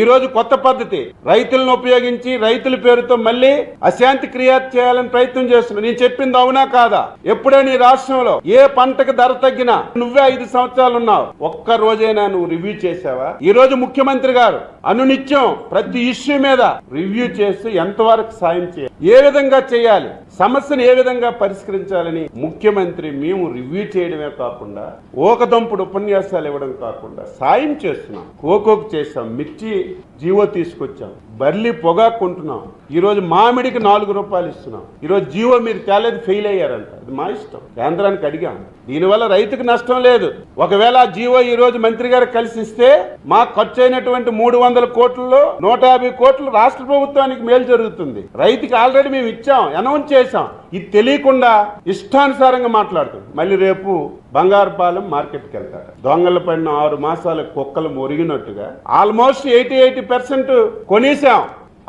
ఈ రోజు కొత్త పద్ధతి. రైతులను ఉపయోగించి రైతుల పేరుతో మళ్ళీ అశాంతి క్రియ చేయాలని ప్రయత్నం చేస్తున్నా. నేను చెప్పింది అవునా కాదా? ఎప్పుడే నీ రాష్ట్రంలో ఏ పంటకు ధర తగ్గినా నువ్వే ఐదు సంవత్సరాలు ఉన్నావు. ఒక్క రోజైనా నువ్వు రివ్యూ చేసావా ఈ రోజు ముఖ్యమంత్రి గారు అనునిత్యం ప్రతి ఇష్యూ మీద రివ్యూ చేస్తూ ఎంతవరకు సాయం చేయాలి? ఏ విధంగా చేయాలి? సమస్యను ఏ విధంగా పరిష్కరించాలని ముఖ్యమంత్రి మేము రివ్యూ చేయడమే కాకుండా ఓకదంపుడు ఉపన్యాసాలు ఇవ్వడం కాకుండా సాయం చేస్తున్నాం. కోకోకు చేసాం మిర్చి జీవో తీసుకొచ్చాం బర్లీ పొగా కొంటున్నాం. ఈరోజు మామిడికి నాలుగు రూపాయలు ఇస్తున్నాం. ఈరోజు జీవో మీరు తేలేదు ఫెయిల్ అయ్యారంట. అది మా ఇష్టం. కేంద్రానికి అడిగాం. దీనివల్ల రైతుకు నష్టం లేదు. ఒకవేళ ఆ జీవో ఈ రోజు మంత్రి గారు కలిసి ఇస్తే మా ఖర్చు అయినటువంటి మూడు వందల కోట్లలో నూట యాభై కోట్లు రాష్ట్ర ప్రభుత్వానికి మేలు జరుగుతుంది. రైతుకి ఆల్రెడీ మేము ఇచ్చాం అనౌన్స్ చేశాం. ఇది తెలియకుండా ఇష్టానుసారంగా మాట్లాడుతుంది. మళ్ళీ రేపు బంగారుపాలెం మార్కెట్కి వెళ్తారు. దొంగల పడిన ఆరు మాసాల కుక్కలు మురిగినట్టుగా ఆల్మోస్ట్ ఎయిటీ ఎయిటీ పర్సెంట్ కొనేసాం.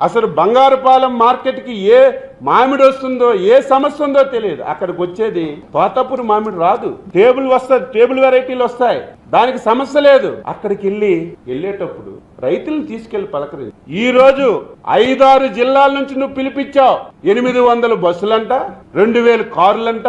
అసలు బంగారుపాలెం మార్కెట్కి ఏ మామిడి వస్తుందో ఏ సమస్య ఉందో తెలియదు. అక్కడికి వచ్చేది తోతపూర్ మామిడి రాదు. టేబుల్ వస్తుంది టేబుల్ వెరైటీలు వస్తాయి. దానికి సమస్య లేదు. అక్కడికి వెళ్ళి వెళ్ళేటప్పుడు రైతులను తీసుకెళ్ళి పలకరించి. ఈ రోజు ఐదారు జిల్లాల నుంచి నువ్వు పిలిపించావు. ఎనిమిది వందల బస్సులంట రెండు వేలు కార్లంట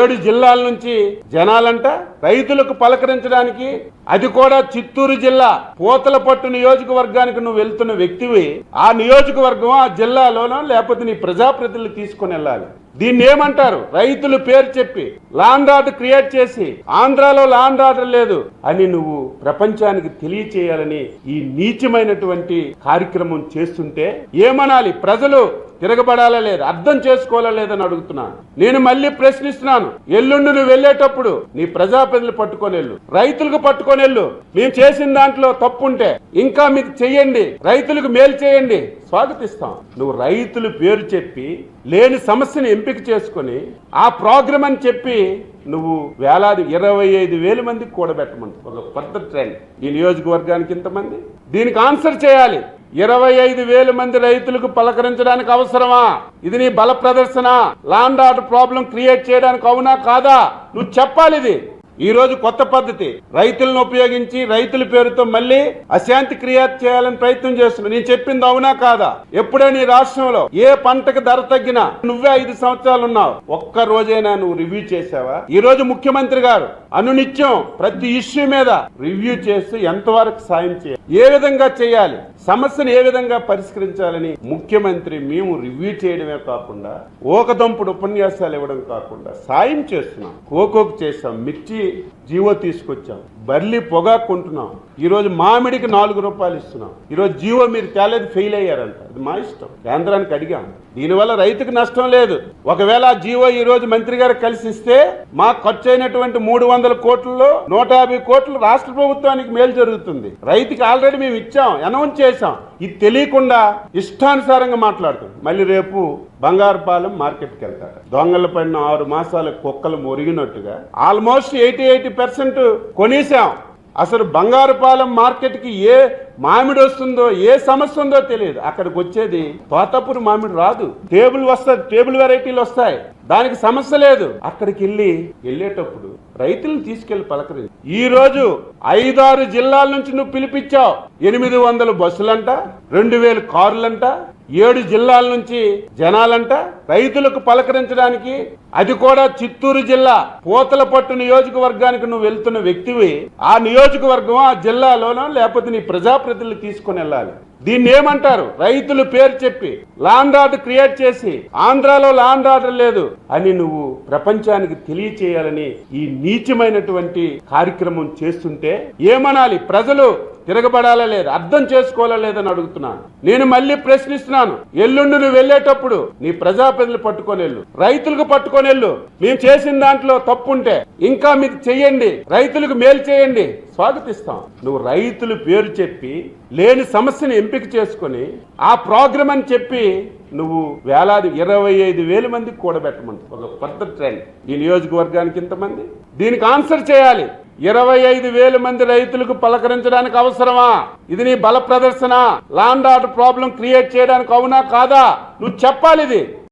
ఏడు జిల్లాల నుంచి జనాలంట రైతులకు పలకరించడానికి. అది కూడా చిత్తూరు జిల్లా పూతలపట్టు నియోజకవర్గానికి నువ్వు వెళ్తున్న వ్యక్తివి. ఆ నియోజకవర్గం ఆ జిల్లాలోనో లేకపోతే నీ ప్రజాప్రతినిధులు తీసుకుని వెళ్ళాలి. దీన్ని ఏమంటారు? రైతులు పేరు చెప్పి లాండ్ ఆర్డర్ క్రియేట్ చేసి ఆంధ్రాలో లాండ్ ఆర్డర్ లేదు అని నువ్వు ప్రపంచానికి తెలియచేయాలని ఈ నీచమైనటువంటి కార్యక్రమం చేస్తుంటే ఏమనాలి? ప్రజలు తిరగబడాలా లేదు అర్థం చేసుకోవాలా లేదని అడుగుతున్నాను నేను మళ్ళీ ప్రశ్నిస్తున్నాను ఎల్లుండి నువ్వు వెళ్ళేటప్పుడు నీ ప్రజాప్రతినిధులు పట్టుకొని వెళ్ళు రైతులకు పట్టుకొని వెళ్ళు. మేము చేసిన దాంట్లో తప్పు ఉంటే ఇంకా మీకు చెయ్యండి రైతులకు మేలు చేయండి. స్వాగతిస్తాం. నువ్వు రైతులు పేరు చెప్పి లేని సమస్యను ఎంపిక చేసుకొని ఆ ప్రోగ్రామ్ అని చెప్పి నువ్వు వేలాది ఇరవై ఐదు వేల మందికి కూడబెట్టమంటు ఒక పెద్ద ట్రెండ్. ఈ నియోజకవర్గానికి ఇంతమంది. దీనికి ఆన్సర్ చేయాలి. ఇరవై ఐదు వేల మంది రైతులకు పలకరించడానికి అవసరమా? ఇది నీ బల ప్రదర్శన. లాండ్ ఆర్డర్ ప్రాబ్లం క్రియేట్ చేయడానికి అవునా కాదా? నువ్వు చెప్పాలి ఇది. ఈ రోజు కొత్త పద్ధతి. రైతులను ఉపయోగించి రైతుల పేరుతో మళ్ళీ అశాంతి క్రియేట్ చేయాలని ప్రయత్నం చేస్తున్నా నేను చెప్పింది అవునా కాదా? ఎప్పుడే నీ రాష్ట్రంలో ఏ పంటకు ధర తగ్గినా నువ్వే ఐదు సంవత్సరాలు ఉన్నావు. ఒక్క రోజైనా నువ్వు రివ్యూ చేసావా ఈ రోజు ముఖ్యమంత్రి గారు అనునిత్యం ప్రతి ఇష్యూ మీద రివ్యూ చేస్తూ ఎంతవరకు సాయం చేయాలి? ఏ విధంగా చేయాలి? సమస్యను ఏ విధంగా పరిష్కరించాలని ముఖ్యమంత్రి మేము రివ్యూ చేయడమే కాకుండా ఓకదంపుడు ఉపన్యాసాలు ఇవ్వడం కాకుండా సాయం చేస్తున్నాం. కోకోకు చేసాం మిర్చి జీవో తీసుకొచ్చాం. బర్లీ పొగా కొంటున్నాం. ఈరోజు మామిడికి నాలుగు రూపాయలు ఇస్తున్నాం. ఈరోజు జీవో మీరు తేలేదు ఫెయిల్ అయ్యారంట. అది మా ఇష్టం. కేంద్రానికి అడిగాం. దీనివల్ల రైతుకు నష్టం లేదు. ఒకవేళ జీవో ఈరోజు మంత్రి గారు కలిసి ఇస్తే మా ఖర్చు అయినటువంటి మూడు వందల కోట్లలో నూట యాభై కోట్లు రాష్ట్ర ప్రభుత్వానికి మేలు జరుగుతుంది. రైతుకి ఆల్రెడీ మేము ఇచ్చాం అనౌన్స్ చేశాం. ఇది తెలియకుండా ఇష్టానుసారంగా మాట్లాడుతుంది. మళ్ళీ రేపు బంగారుపాలెం మార్కెట్కి వెళ్తారు. దొంగల పడిన ఆరు మాసాల కుక్కలు మురిగినట్టుగా ఆల్మోస్ట్ ఎయిటీ ఎయిటీ పర్సెంట్ కొనేసాం. అసలు బంగారుపాలెం మార్కెట్కి ఏ మామిడి వస్తుందో ఏ సమస్య ఉందో తెలియదు. అక్కడికి వచ్చేది తోతపురి మామిడి రాదు. టేబుల్ వస్తుంది టేబుల్ వెరైటీలు వస్తాయి. దానికి సమస్య లేదు. అక్కడికి వెళ్ళి వెళ్ళేటప్పుడు రైతులను తీసుకెళ్ళి పలకరి ఈ రోజు ఐదారు జిల్లాల నుంచి నువ్వు పిలిపించావు. ఎనిమిది వందల బస్సులంట రెండు వేలు కార్లంట ఏడు జిల్లాల నుంచి జనాలంట రైతులకు పలకరించడానికి. అది కూడా చిత్తూరు జిల్లా పూతలపట్టు నియోజకవర్గానికి నువ్వు వెళ్తున్న వ్యక్తివి. ఆ నియోజకవర్గం ఆ జిల్లాలోనో లేకపోతే నీ ప్రజాప్రతినిధులు తీసుకుని వెళ్ళాలి. దీన్ని ఏమంటారు? రైతులు పేరు చెప్పి లాండ్ ఆర్డర్ క్రియేట్ చేసి ఆంధ్రాలో లాండ్ ఆర్డర్ లేదు అని నువ్వు ప్రపంచానికి తెలియచేయాలని ఈ నీచమైనటువంటి కార్యక్రమం చేస్తుంటే ఏమనాలి? ప్రజలు తిరగబడాలా లేదు? అర్థం చేసుకోవాలా లేదని అడుగుతున్నాను. నేను మళ్ళీ ప్రశ్నిస్తున్నాను. ఎల్లుండి నువ్వు వెళ్ళేటప్పుడు నీ ప్రజాప్రతిని పట్టుకొని వెళ్ళు. రైతులకు పట్టుకొని వెళ్ళు. మేము చేసిన దాంట్లో తప్పుంటే ఇంకా మీకు చెయ్యండి. రైతులకు మేలు చేయండి. స్వాగతిస్తాం. నువ్వు రైతులు పేరు చెప్పి లేని సమస్యను ఎంపిక చేసుకొని ఆ ప్రోగ్రామ్ అని చెప్పి నువ్వు వేలాది ఇరవై ఐదు వేల మందికి కూడబెట్టమంటావు ఒక పెద్ద ట్రెండ్ ఈ నియోజకవర్గానికి ఇంతమంది. దీనికి ఆన్సర్ చేయాలి. ఇరవై ఐదు వేల మంది రైతులకు పలకరించడానికి అవసరమా? ఇది నీ బల ప్రదర్శన. లాండ్ ఆర్డర్ ప్రాబ్లం క్రియేట్ చేయడానికి అవునా కాదా? నువ్వు చెప్పాలి ఇది